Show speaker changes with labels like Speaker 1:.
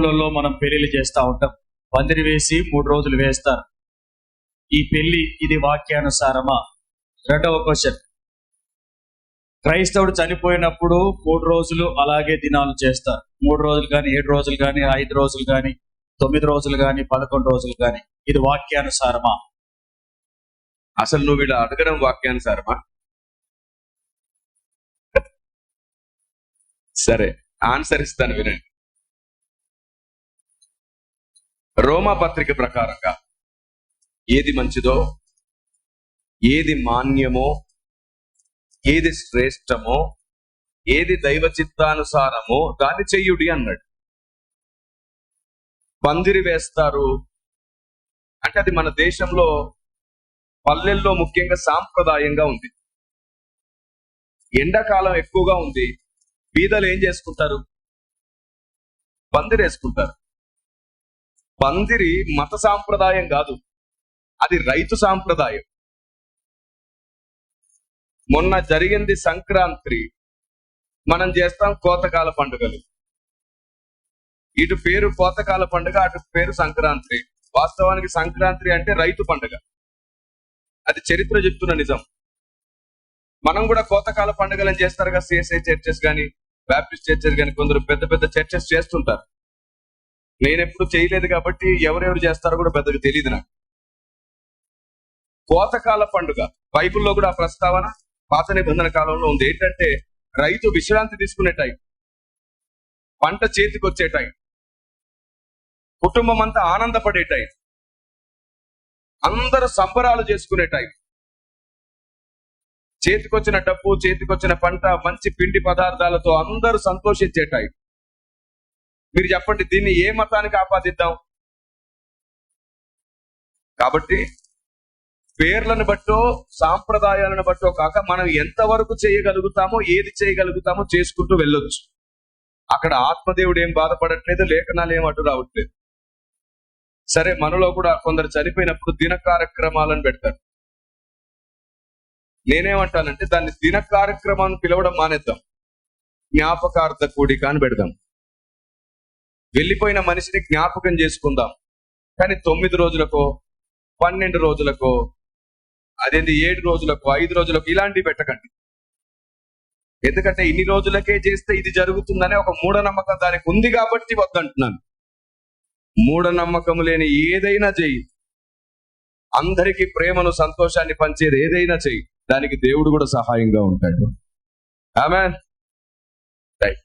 Speaker 1: ఊర్లలో మనం పెళ్ళిళ్ళు చేస్తూ ఉంటాం. పందిరి వేసి మూడు రోజులు వేస్తారు. ఈ పెళ్ళి ఇది వాక్యానుసారమా? రెండవ క్వశ్చన్. క్రైస్తవుడు చనిపోయినప్పుడు మూడు రోజులు అలాగే దినాలు చేస్తారు. మూడు రోజులు కానీ ఏడు రోజులు కానీ ఐదు రోజులు కానీ తొమ్మిది రోజులు కానీ పదకొండు రోజులు కానీ. ఇది వాక్యానుసారమా?
Speaker 2: అసలు నువ్వు ఇలా అడగడం వాక్యానుసారమా? సరే ఆన్సర్ ఇస్తాను వినండి. రోమా పత్రిక ప్రకారంగా ఏది మంచిదో ఏది మాన్యమో ఏది శ్రేష్టమో ఏది దైవ చిత్తానుసారమో దాన్ని చెయ్యుడి అన్నాడు. పందిరి వేస్తారు. అంటే అది మన దేశంలో పల్లెల్లో ముఖ్యంగా సాంప్రదాయంగా ఉంది. ఎండాకాలం ఎక్కువగా ఉంది. బీదలు ఏం చేసుకుంటారు? పందిరేసుకుంటారు. పందిరి మత సాంప్రదాయం కాదు. అది రైతు సాంప్రదాయం. మొన్న జరిగింది సంక్రాంతి. మనం చేస్తాం కోతకాల పండుగలు. ఇటు పేరు కోతకాల పండుగ అటు పేరు సంక్రాంతి. వాస్తవానికి సంక్రాంతి అంటే రైతు పండుగ. అది చరిత్ర చెప్తున్న నిజం. మనం కూడా కోతకాల పండుగలను చేస్తారు కదా సిఎస్ఐ చర్చెస్ కానీ బ్యాప్టిస్ట్ చర్చెస్ కానీ కొందరు పెద్ద పెద్ద చర్చెస్ చేస్తుంటారు. నేను ఎప్పుడు చేయలేదు కాబట్టి ఎవరెవరు చేస్తారో కూడా పెద్దగా తెలియదు నాకు కోతకాల పండుగ. బైబిల్లో కూడా ప్రస్తావన పాత నిబంధన కాలంలో ఉంది. ఏంటంటే రైతు విశ్రాంతి తీసుకునే టైం. పంట చేతికి వచ్చే టైం. కుటుంబం అంతా ఆనందపడే టైం. అందరూ సంబరాలు చేసుకునే టైం. చేతికొచ్చిన డబ్బు చేతికొచ్చిన పంట మంచి పిండి పదార్థాలతో అందరూ సంతోషించే టైం. మీరు చెప్పండి దీన్ని ఏ మతానికి ఆపాదిద్దాం కాబట్టి పేర్లను బట్టో సాంప్రదాయాలను బట్టో కాక మనం ఎంతవరకు చేయగలుగుతామో ఏది చేయగలుగుతామో చేసుకుంటూ వెళ్ళొచ్చు. అక్కడ ఆత్మదేవుడు ఏం బాధపడట్లేదు లేఖనాలు ఏం అటు రావట్లేదు. సరే మనలో కూడా కొందరు చనిపోయినప్పుడు దిన కార్యక్రమాలను పెడతారు. నేనేమంటానంటే దాన్ని దిన కార్యక్రమాన్ని పిలవడం మానేద్దాం. జ్ఞాపకార్థ కూడిక అని పెడదాం. వెళ్ళిపోయిన మనిషిని జ్ఞాపకం చేసుకుందాం. కానీ తొమ్మిది రోజులకో పన్నెండు రోజులకో అదేంటి ఏడు రోజులకు ఐదు రోజులకు ఇలాంటివి పెట్టకండి. ఎందుకంటే ఇన్ని రోజులకే చేస్తే ఇది జరుగుతుందనే ఒక మూఢనమ్మకం దానికి ఉంది కాబట్టి వద్దంటున్నాను. మూఢనమ్మకం లేని ఏదైనా చెయ్యి అందరికీ ప్రేమను సంతోషాన్ని పంచేది ఏదైనా చెయ్యి దానికి దేవుడు కూడా సహాయంగా ఉంటాడు. ఆమె రైట్.